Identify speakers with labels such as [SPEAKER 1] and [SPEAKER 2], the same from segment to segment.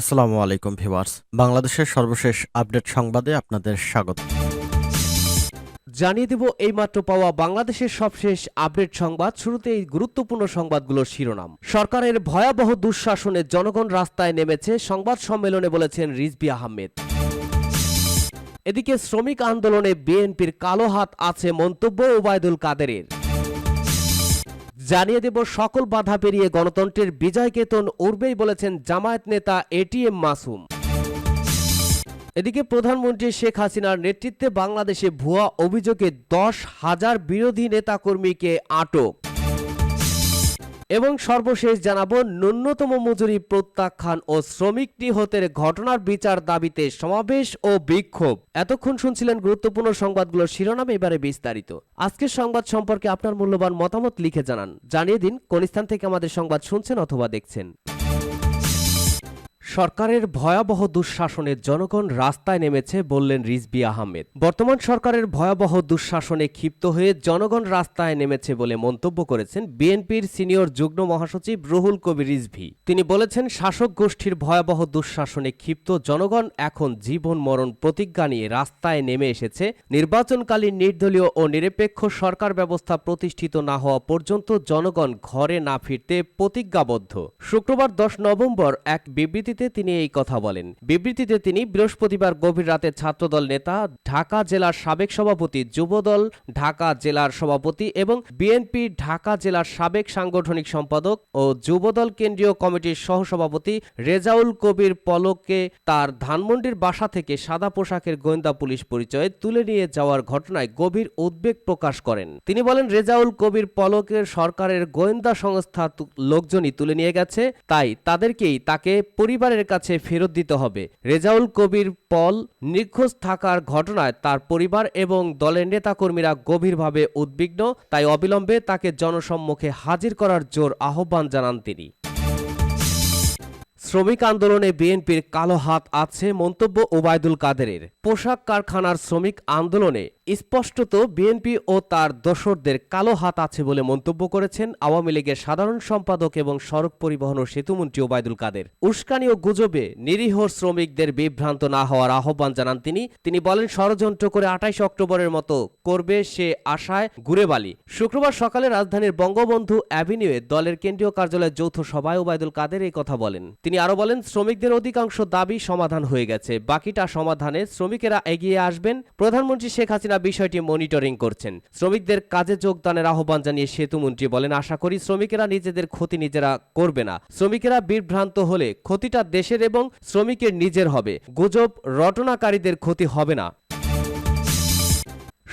[SPEAKER 1] আসসালামু আলাইকুম ভিওয়ার্স বাংলাদেশের সর্বশেষ আপডেট সংবাদে আপনাদের স্বাগত
[SPEAKER 2] জানিয়ে দেব এইমাত্র পাওয়া বাংলাদেশের সবশেষ আপডেট সংবাদ শুরুতে এই গুরুত্বপূর্ণ সংবাদগুলোর শিরোনাম সরকারের ভয়াবহ দুঃশাসনে জনগণ রাস্তায় নেমেছে সংবাদ সম্মেলনে বলেছেন রিজবি আহমেদ এদিকে শ্রমিক আন্দোলনে বিএনপির কালো হাত আছে মন্তব্য ওবায়দুল কাদেরের জানিয়ে দেব সকল বাধা পেরিয়ে গণতন্ত্রের বিজয় কেতন উড়বেই বলেছেন জামায়াত নেতা এটিএম মাসুম এদিকে প্রধানমন্ত্রী শেখ হাসিনার নেতৃত্বে বাংলাদেশে ভুয়া অভিযোগে দশ হাজার বিরোধী নেতাকর্মীকে আটক এবং সর্বশেষ জানাব ন্যূনতম মজুরি প্রত্যাখ্যান ও শ্রমিক নিহতের ঘটনার বিচার দাবিতে সমাবেশ ও বিক্ষোভ এতক্ষণ শুনছিলেন গুরুত্বপূর্ণ সংবাদগুলোর শিরোনাম এবারে বিস্তারিত আজকের সংবাদ সম্পর্কে আপনার মূল্যবান মতামত লিখে জানান জানিয়ে দিন কোন স্থান থেকে আমাদের সংবাদ শুনছেন অথবা দেখছেন
[SPEAKER 3] সরকারের ভয়াবহ দুঃশাসনে জনগণ রাস্তায় নেমেছে বললেন রিজবি আহমেদ বর্তমান সরকারের ভয়াবহ দুঃশাসনে ক্ষিপ্ত হয়ে জনগণ রাস্তায় নেমেছে বলে মন্তব্য করেছেন বিএনপির সিনিয়র যুগ্ম মহাসচিব রুহুল কবির রিজভি তিনি বলেছেন শাসক গোষ্ঠীর ভয়াবহ দুঃশাসনে ক্ষিপ্ত জনগণ এখন জীবন মরণ প্রতিজ্ঞা নিয়ে রাস্তায় নেমে এসেছে নির্বাচনকালীন নির্দলীয় ও নিরপেক্ষ সরকার ব্যবস্থা প্রতিষ্ঠিত না হওয়া পর্যন্ত জনগণ ঘরে না ফিরতে প্রতিজ্ঞাবদ্ধ শুক্রবার দশ নভেম্বর এক বিবৃতি বিবৃতিতে তিনি এই কথা বলেন বিবৃতিতে তিনি বৃহস্পতিবার গভীর রাতে ছাত্রদল নেতা ঢাকা জেলার সাবেক সভাপতি যুবদল ঢাকা জেলার সভাপতি এবং বিএনপি ঢাকা জেলার সাবেক সাংগঠনিক সম্পাদক ও যুবদল কেন্দ্রীয় কমিটির সহসভাপতি রেজাউল কবির পলককে তার ধানমন্ডির বাসা থেকে সাদা পোশাকের গোয়েন্দা পুলিশ পরিচয়ে তুলে নিয়ে যাওয়ার ঘটনায় গভীর উদ্বেগ প্রকাশ করেন তিনি বলেন রেজাউল কবির পলকের সরকারের গোয়েন্দা সংস্থা লোকজনই তুলে নিয়ে গেছে তাই তাদেরকেই তাকে পরিবার পরিবারের কাছে ফেরত দিতে হবে রেজাউল কবির পল নিখোঁজ থাকার ঘটনায় তার পরিবার এবং দলের নেতাকর্মীরা গভীরভাবে উদ্বিগ্ন তাই অবিলম্বে তাকে জনসম্মুখে হাজির করার জোর আহ্বান জানান তিনি
[SPEAKER 4] শ্রমিক আন্দোলনে বিএনপির কালো হাত আছে মন্তব্য ওবায়দুল কাদেরের পোশাক কারখানার শ্রমিক আন্দোলনে স্পষ্টত বিএনপি ও তার দোসরদের কালো হাত আছে বলে মন্তব্য করেছেন আওয়ামী লীগের সাধারণ সম্পাদক এবং সড়ক পরিবহন ও সেতুমন্ত্রী ওবায়দুল কাদের উস্কানি ও গুজবে নিরীহ শ্রমিকদের বিভ্রান্ত না হওয়ার আহ্বান জানান তিনি তিনি বলেন ষড়যন্ত্র করে আঠাইশ অক্টোবরের মতো করবে সে আশায় বালি শুক্রবার সকালে রাজধানীর বঙ্গবন্ধু অ্যাভিনিউয়ে দলের কেন্দ্রীয় কার্যালয়ে যৌথ সভায় ওবায়দুল কাদের এই কথা বলেন তিনি আরও বলেন শ্রমিকদের অধিকাংশ দাবি সমাধান হয়ে গেছে বাকিটা সমাধানে শ্রমিকেরা এগিয়ে আসবেন প্রধানমন্ত্রী শেখ হাসিনা বিষয়টি মনিটরিং করছেন শ্রমিকদের কাজে যোগদানের আহ্বান জানিয়ে সেতুমন্ত্রী বলেন আশা করি শ্রমিকেরা নিজেদের ক্ষতি নিজেরা করবে না শ্রমিকেরা বিভ্রান্ত হলে ক্ষতিটা দেশের এবং শ্রমিকের নিজের হবে গুজব রটনাকারীদের ক্ষতি হবে না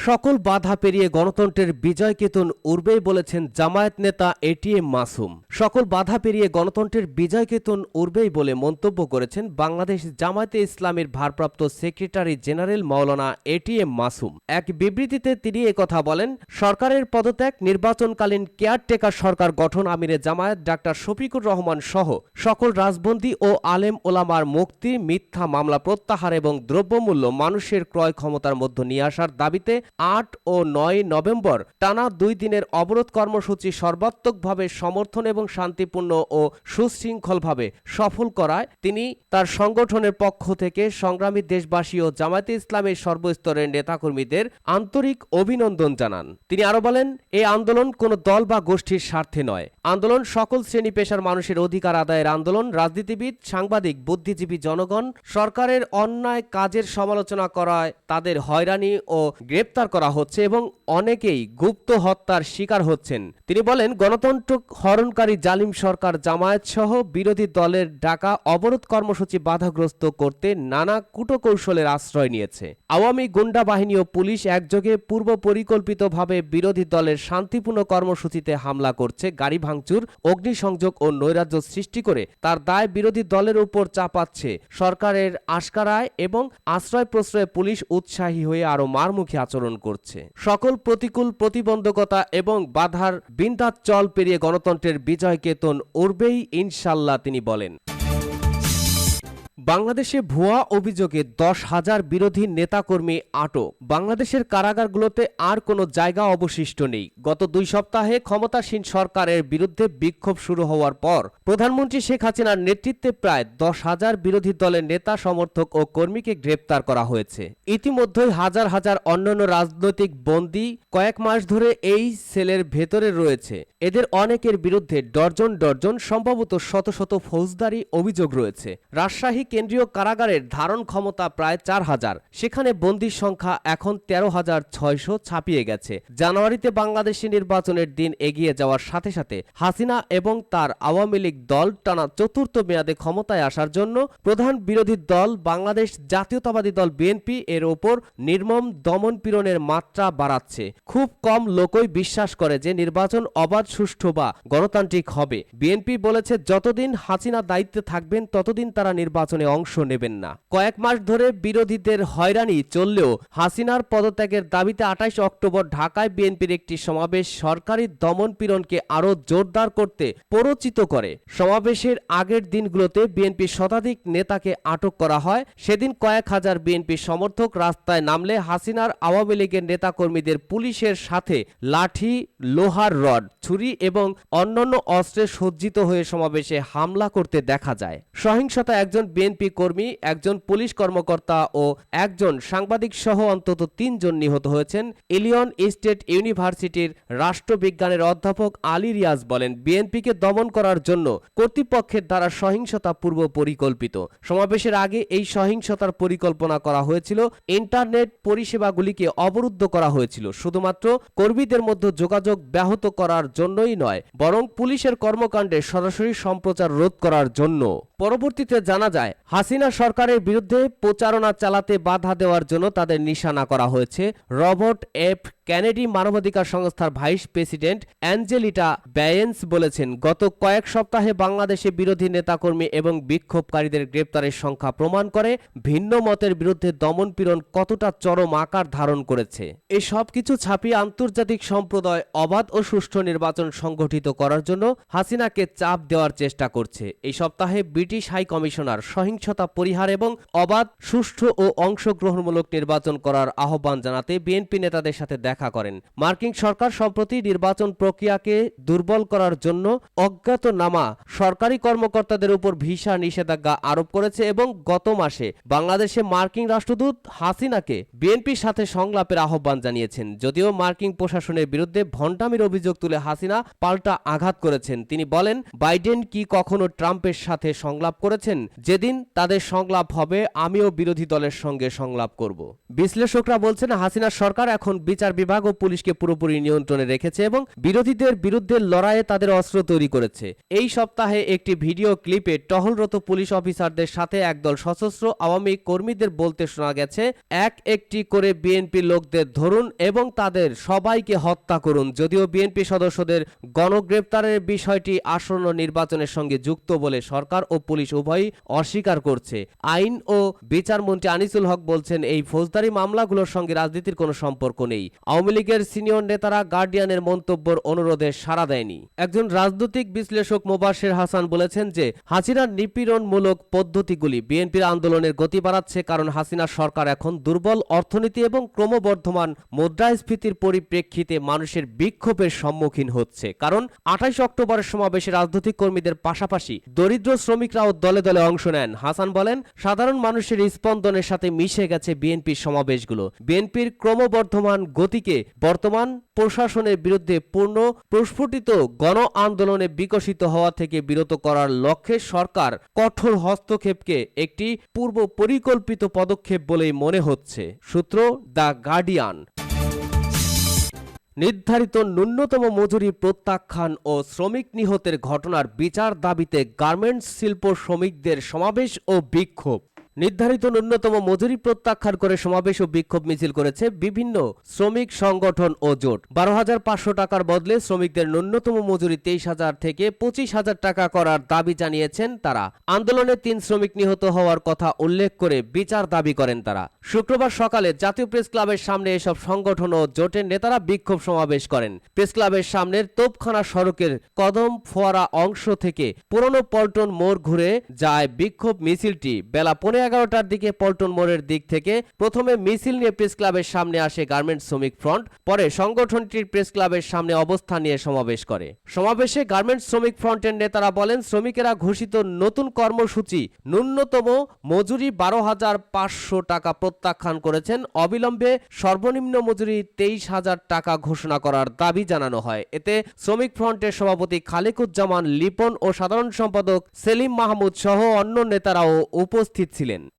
[SPEAKER 5] সকল বাধা পেরিয়ে গণতন্ত্রের বিজয় কেতন উর্বেই বলেছেন জামায়াত নেতা এটিএম মাসুম সকল বাধা পেরিয়ে গণতন্ত্রের বিজয় কেতন উর্বেই বলে মন্তব্য করেছেন বাংলাদেশ জামায়াতে ইসলামের ভারপ্রাপ্ত secretary general Maulana ATM Masum এক বিবৃতিতে তিনি কথা বলেন সরকারের পদত্যাগ নির্বাচনকালীন কেয়ারটেকার সরকার গঠন আমিরে জামায়াত ডাক্তার শফিকুর রহমান সহ সকল রাজবন্দী ও আলেম ওলামার মুক্তি মিথ্যা মামলা প্রত্যাহার এবং দ্রব্যমূল্য মানুষের ক্রয় ক্ষমতার মধ্যে নিয়ে আসার দাবিতে আট ও নয় নভেম্বর টানা দুই দিনের অবরোধ কর্মসূচি সর্বাত্মকভাবে সমর্থন এবং শান্তিপূর্ণ ও সুশৃঙ্খলভাবে সফল করায় তিনি তার সংগঠনের পক্ষ থেকে সংগ্রামী দেশবাসী ও জামায়াতে ইসলামের সর্বস্তরের নেতাকর্মীদের আন্তরিক অভিনন্দন জানান তিনি আরো বলেন এই আন্দোলন কোনো দল বা গোষ্ঠীর স্বার্থে নয় আন্দোলন সকল শ্রেণী পেশার মানুষের অধিকার আদায়ের আন্দোলন রাজনীতিবিদ সাংবাদিক বুদ্ধিজীবী জনগণ সরকারের অন্যায় কাজের সমালোচনা করায় তাদের হয়রানি ও গ্রেপ্তার গ্রেপ্তার করা হচ্ছে এবং অনেকেই গুপ্ত হত্যার শিকার হচ্ছেন তিনি বলেন গণতন্ত্র হরণকারী জালিম সরকার জামায়াত সহ বিরোধী দলের ডাকা অবরোধ কর্মসূচি বাধাগ্রস্ত করতে নানা কুটকৌশলের আশ্রয় নিয়েছে আওয়ামী গুন্ডা বাহিনী ও পুলিশ একযোগে পূর্ব পরিকল্পিতভাবে বিরোধী দলের শান্তিপূর্ণ কর্মসূচিতে হামলা করছে গাড়ি ভাঙচুর অগ্নিসংযোগ ও নৈরাজ্য সৃষ্টি করে তার দায় বিরোধী দলের উপর চাপাচ্ছে সরকারের আশকারায় এবং আশ্রয় প্রশ্রয়ে পুলিশ উৎসাহী হয়ে আরও মারমুখী আচরণ আচরণ করছে সকল প্রতিকূল প্রতিবন্ধকতা এবং বাধার চল পেরিয়ে গণতন্ত্রের বিজয় কেতন উড়বেই ইনশাল্লাহ তিনি বলেন
[SPEAKER 6] বাংলাদেশে ভুয়া অভিযোগে দশ হাজার বিরোধী নেতাকর্মী আটক বাংলাদেশের কারাগারগুলোতে আর কোনো জায়গা অবশিষ্ট নেই গত দুই সপ্তাহে ক্ষমতাসীন সরকারের বিরুদ্ধে বিক্ষোভ শুরু হওয়ার পর প্রধানমন্ত্রী শেখ হাসিনার নেতৃত্বে প্রায় দশ হাজার বিরোধী দলের নেতা সমর্থক ও কর্মীকে গ্রেপ্তার করা হয়েছে ইতিমধ্যেই হাজার হাজার অন্যান্য রাজনৈতিক বন্দী কয়েক মাস ধরে এই সেলের ভেতরে রয়েছে এদের অনেকের বিরুদ্ধে ডর্জন ডর্জন সম্ভবত শত শত ফৌজদারি অভিযোগ রয়েছে রাজশাহী কেন্দ্রীয় কারাগারের ধারণ ক্ষমতা প্রায় চার হাজার সেখানে বন্দির সংখ্যা এখন তেরো হাজার ছয়শ ছাপিয়ে গেছে জানুয়ারিতে বাংলাদেশে নির্বাচনের দিন এগিয়ে যাওয়ার সাথে সাথে হাসিনা এবং তার আওয়ামী লীগ দল টানা চতুর্থ মেয়াদে ক্ষমতায় আসার জন্য প্রধান বিরোধী দল বাংলাদেশ জাতীয়তাবাদী দল বিএনপি এর ওপর নির্মম দমন পীড়নের মাত্রা বাড়াচ্ছে খুব কম লোকই বিশ্বাস করে যে নির্বাচন অবাধ সুষ্ঠু বা গণতান্ত্রিক হবে বিএনপি বলেছে যতদিন হাসিনা দায়িত্বে থাকবেন ততদিন তারা নির্বাচনে নির্বাচনে অংশ নেবেন না কয়েক মাস ধরে বিরোধীদের হয়রানি চললেও হাসিনার পদত্যাগের দাবিতে আঠাশ অক্টোবর ঢাকায় বিএনপির একটি সমাবেশ সরকারি দমনপীড়নকে আরও জোরদার করতে পরচিত করে সমাবেশের আগের দিনগুলোতে বিএনপির শতাধিক নেতাকে আটক করা হয় সেদিন কয়েক হাজার বিএনপি সমর্থক রাস্তায় নামলে হাসিনার আওয়ামী লীগের নেতাকর্মীদের পুলিশের সাথে লাঠি লোহার রড ছুরি এবং অন্যান্য অস্ত্রে সজ্জিত হয়ে সমাবেশে হামলা করতে দেখা যায় সহিংসতা একজন বিএনপি বিএনপি কর্মী একজন পুলিশ কর্মকর্তা ও একজন সাংবাদিক সহ অন্তত তিনজন নিহত হয়েছেন ইলিয়ন স্টেট ইউনিভার্সিটির রাষ্ট্রবিজ্ঞানের অধ্যাপক আলী রিয়াজ বলেন বিএনপিকে দমন করার জন্য কর্তৃপক্ষের দ্বারা সহিংসতা পূর্ব পরিকল্পিত সমাবেশের আগে এই সহিংসতার পরিকল্পনা করা হয়েছিল ইন্টারনেট পরিষেবাগুলিকে অবরুদ্ধ করা হয়েছিল শুধুমাত্র কর্মীদের মধ্যে যোগাযোগ ব্যাহত করার জন্যই নয় বরং পুলিশের কর্মকাণ্ডে সরাসরি সম্প্রচার রোধ করার জন্য পরবর্তীতে জানা যায় হাসিনা সরকারের বিরুদ্ধে প্রচারণা চালাতে বাধা দেওয়ার জন্য তাদের নিশানা করা হয়েছে রবার্ট এফ ক্যানেডি মানবাধিকার সংস্থার ভাইস প্রেসিডেন্ট অ্যাঞ্জেলিটা ব্যায়েন্স বলেছেন গত কয়েক সপ্তাহে বাংলাদেশে বিরোধী নেতাকর্মী এবং বিক্ষোভকারীদের গ্রেপ্তারের সংখ্যা প্রমাণ করে ভিন্ন মতের বিরুদ্ধে দমনপীড়ন কতটা চরম আকার ধারণ করেছে এ সব কিছু ছাপিয়ে আন্তর্জাতিক সম্প্রদায় অবাধ ও সুষ্ঠু নির্বাচন সংগঠিত করার জন্য হাসিনাকে চাপ দেওয়ার চেষ্টা করছে এই সপ্তাহে ব্রিটিশ হাই কমিশনার সহিংসতা পরিহার এবং অবাধ সুষ্ঠু ও অংশগ্রহণমূলক নির্বাচন করার আহ্বান জানাতে বিএনপি নেতাদের সাথে দেখা করেন মার্কিন সরকার সম্প্রতি নির্বাচন প্রক্রিয়াকে দুর্বল করার জন্য অজ্ঞাত নামা সরকারি কর্মকর্তাদের উপর ভিসা নিষেধাজ্ঞা আরোপ করেছে এবং গত মাসে বাংলাদেশে মার্কিন রাষ্ট্রদূত হাসিনাকে বিএনপির সাথে সংলাপের আহ্বান জানিয়েছেন যদিও মার্কিন প্রশাসনের বিরুদ্ধে ভণ্ডামির অভিযোগ তুলে হাসিনা পাল্টা আঘাত করেছেন তিনি বলেন বাইডেন কি কখনো ট্রাম্পের সাথে সং সংলাপ করেছেন যেদিন তাদের সংলাপ হবে আমিও বিরোধী দলের সঙ্গে সংলাপ করব বিশ্লেষকরা বলছেন হাসিনা সরকার এখন বিচার বিভাগ ও পুলিশকে পুরোপুরি নিয়ন্ত্রণে রেখেছে এবং বিরোধীদের বিরুদ্ধে লড়াইয়ে তাদের অস্ত্র তৈরি করেছে এই সপ্তাহে একটি ভিডিও ক্লিপে টহলরত পুলিশ অফিসারদের সাথে একদল সশস্ত্র আওয়ামী কর্মীদের বলতে শোনা গেছে এক একটি করে বিএনপি লোকদের ধরুন এবং তাদের সবাইকে হত্যা করুন যদিও বিএনপি সদস্যদের গণগ্রেপ্তারের বিষয়টি আসন্ন নির্বাচনের সঙ্গে যুক্ত বলে সরকার ও পুলিশ উভয়ই অস্বীকার করছে আইন ও বিচার মন্ত্রী আনিসুল হক বলছেন এই ফৌজদারি মামলাগুলোর সঙ্গে রাজনীতির কোনো সম্পর্ক নেই আওয়ামী লীগের সিনিয়র নেতারা গার্ডিয়ানের মন্তব্যের অনুরোধে সাড়া দেয়নি
[SPEAKER 7] একজন রাজনৈতিক বিশ্লেষক মোবাশের হাসান বলেছেন যে হাসিনার নিপীড়নমূলক পদ্ধতিগুলি বিএনপির আন্দোলনের গতি বাড়াচ্ছে কারণ হাসিনা সরকার এখন দুর্বল অর্থনীতি এবং ক্রমবর্ধমান মুদ্রাস্ফীতির পরিপ্রেক্ষিতে মানুষের বিক্ষোভের সম্মুখীন হচ্ছে কারণ আঠাইশ অক্টোবরের সমাবেশে রাজনৈতিক কর্মীদের পাশাপাশি দরিদ্র শ্রমিক নেতারাও দলে দলে অংশ নেন হাসান বলেন সাধারণ মানুষের স্পন্দনের সাথে মিশে গেছে বিএনপির সমাবেশগুলো বিএনপির ক্রমবর্ধমান গতিকে বর্তমান প্রশাসনের বিরুদ্ধে পূর্ণ প্রস্ফুটিত গণ আন্দোলনে বিকশিত হওয়া থেকে বিরত করার লক্ষ্যে সরকার কঠোর হস্তক্ষেপকে একটি পূর্ব পরিকল্পিত পদক্ষেপ বলেই মনে হচ্ছে সূত্র দ্য গার্ডিয়ান
[SPEAKER 8] নির্ধারিত ন্যূনতম মজুরি প্রত্যাখ্যান ও শ্রমিক নিহতের ঘটনার বিচার দাবিতে গার্মেন্টস শিল্প শ্রমিকদের সমাবেশ ও বিক্ষোভ নির্ধারিত ন্যূনতম মজুরি প্রত্যাখ্যান করে সমাবেশ ও বিক্ষোভ মিছিল করেছে বিভিন্ন শ্রমিক সংগঠন ও জোট বারো হাজার পাঁচশো টাকার বদলে শ্রমিকদের ন্যূনতম মজুরি তেইশ হাজার থেকে পঁচিশ হাজার টাকা করার দাবি জানিয়েছেন তারা আন্দোলনে তিন শ্রমিক নিহত হওয়ার কথা উল্লেখ করে বিচার দাবি করেন তারা শুক্রবার সকালে জাতীয় প্রেস ক্লাবের সামনে এসব সংগঠন ও জোটের নেতারা বিক্ষোভ সমাবেশ করেন প্রেস ক্লাবের সামনের তোপখানা সড়কের কদম ফোয়ারা অংশ থেকে পুরনো পল্টন মোড় ঘুরে যায় বিক্ষোভ মিছিলটি বেলা পনেরো এগারোটার দিকে পল্টন মোড়ের দিক থেকে প্রথমে মিছিল নিয়ে প্রেস ক্লাবের সামনে আসে গার্মেন্টস শ্রমিক ফ্রন্ট পরে সংগঠনটির প্রেস ক্লাবের সামনে অবস্থান নিয়ে সমাবেশ করে সমাবেশে গার্মেন্টস শ্রমিক ফ্রন্টের নেতারা বলেন শ্রমিকেরা ঘোষিত নতুন কর্মসূচি ন্যূনতম মজুরি বারো হাজার পাঁচশো টাকা প্রত্যাখ্যান করেছেন অবিলম্বে সর্বনিম্ন মজুরি তেইশ হাজার টাকা ঘোষণা করার দাবি জানানো হয় এতে শ্রমিক ফ্রন্টের সভাপতি খালেকুজ্জামান লিপন ও সাধারণ সম্পাদক সেলিম মাহমুদ সহ অন্য নেতারাও উপস্থিত ছিলেন